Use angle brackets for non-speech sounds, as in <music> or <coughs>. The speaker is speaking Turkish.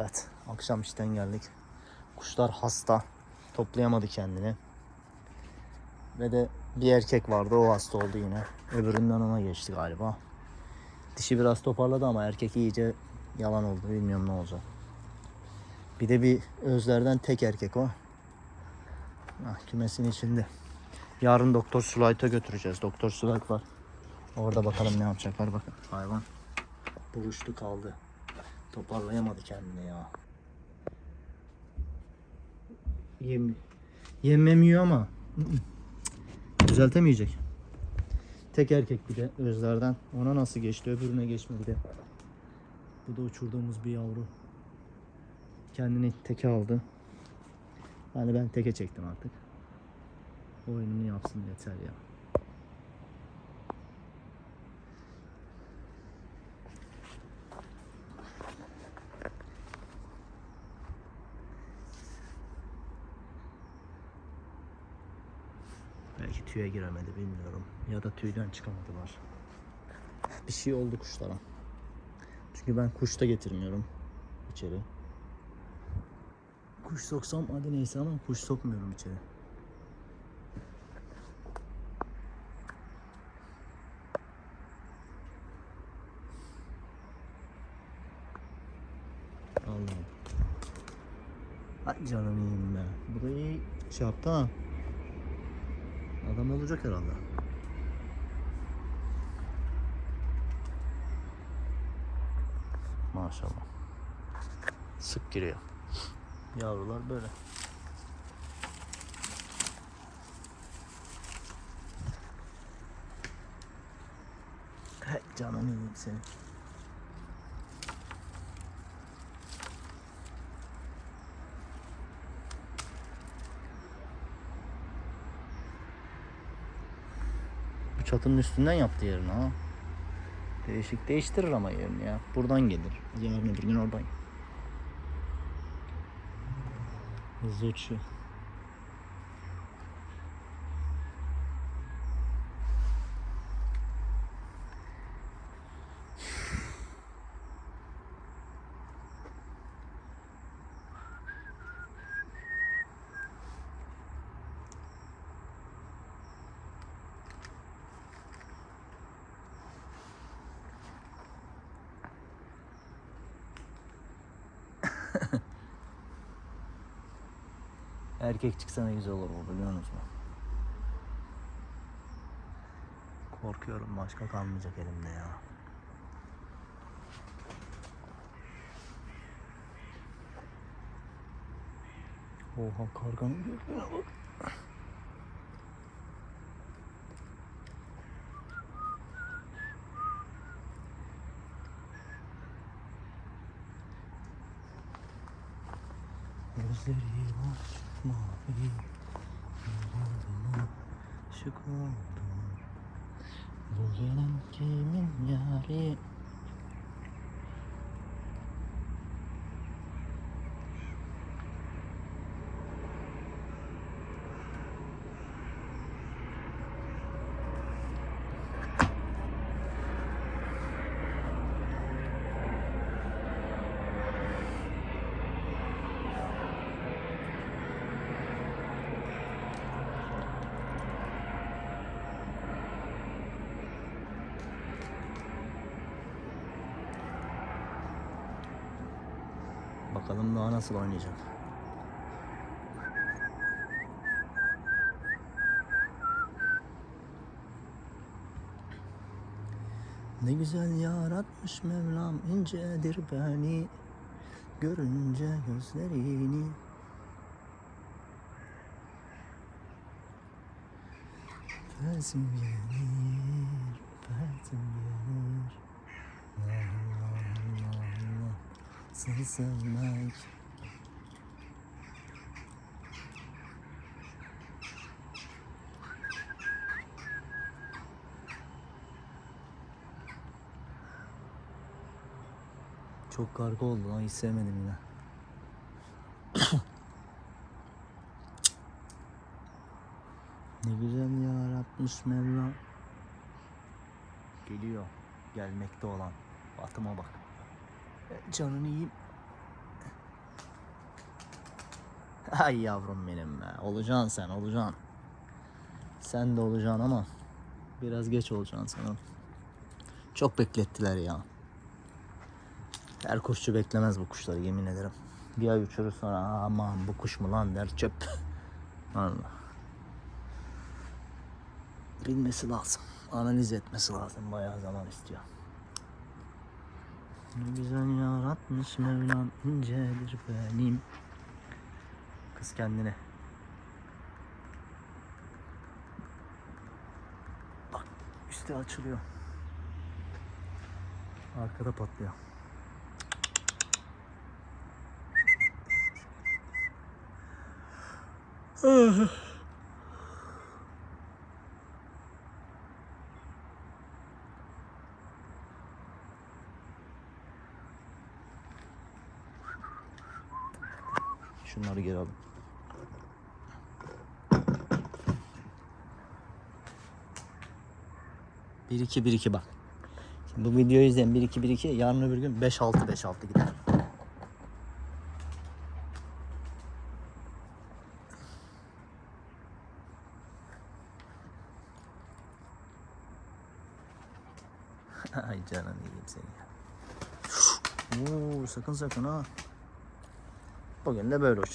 Evet, akşam işten geldik. Kuşlar hasta. Toplayamadı kendini. Ve de bir erkek vardı, o hasta oldu yine. Öbüründen ona geçti galiba. Dişi biraz toparladı ama erkek iyice yalan oldu. Bilmiyorum ne olacak. Bir de bir özlerden tek erkek o. Ah, kümesin içinde. Yarın Doktor Sulayt'a götüreceğiz. Doktor Sulayt var. Orada bakalım ne yapacaklar bakın. Hayvan buruştu kaldı. Toparlayamadı kendini ya. Yem, yememiyor ama düzeltemeyecek. Tek erkek bir de özlerden. Ona nasıl geçti öbürüne geçmedi de. Bu da uçurduğumuz bir yavru. Kendini teke aldı. Yani ben teke çektim artık. Oyununu yapsın yeter ya. Belki tüye giremedi bilmiyorum. Ya da tüyden çıkamadılar. Bir şey oldu kuşlara. Çünkü ben kuş da getirmiyorum içeri. Kuş soksam hadi neyse ama kuş sokmuyorum içeri. Allah'ım. Ay canım iyiyim be. Burayı şey yaptı ha. Adam olacak herhalde. Maşallah. Sık giriyor. Yavrular böyle. Hey canım iyiyim senin. Çatının üstünden yaptı yerini ha. Değişik değiştirir ama yerini ya. Buradan gelir. Yarın öbür gün oradan. Hızlı Erkek çıksa ne güzel olur bu biliyor musunuz? Korkuyorum başka kalmayacak elimde ya. Oha karganın gördüğüne bak. Gözleri mavi Yoluna aşık oldum Bu gelen kimin yari Bakalım daha nasıl oynayacak. Ne güzel yaratmış Mevlam incedir beni Görünce gözlerini Fesim gelir, fesim gelir Allah Allah Allah Seni sevmek Çok karga oldu lan hiç sevmedim yine. <coughs> ne güzel yaratmış Mevla. Geliyor. Gelmekte olan. Fatıma bak. Canını yiyeyim. Ay yavrum benim be. Olacaksın sen olacaksın. Sen de olacaksın ama biraz geç olacaksın sanırım. Çok beklettiler ya. Her kuşçu beklemez bu kuşları yemin ederim. Bir ay uçurur sonra aman bu kuş mu lan der çöp. <laughs> Allah. Bilmesi lazım. Analiz etmesi lazım. Bayağı zaman istiyor. Ne güzel yaratmış Mevlam incedir benim. Kız kendine. Bak üstü açılıyor. Arkada patlıyor. Şunları geri alın. Bir iki bir iki bak. Şimdi bu videoyu izleyin 1 2 1 2 yarın öbür gün 5 6 5 6 gider. <laughs> Ay canım yiyeyim seni ya. Oo, sakın sakın ha. Bugün de böyle uç.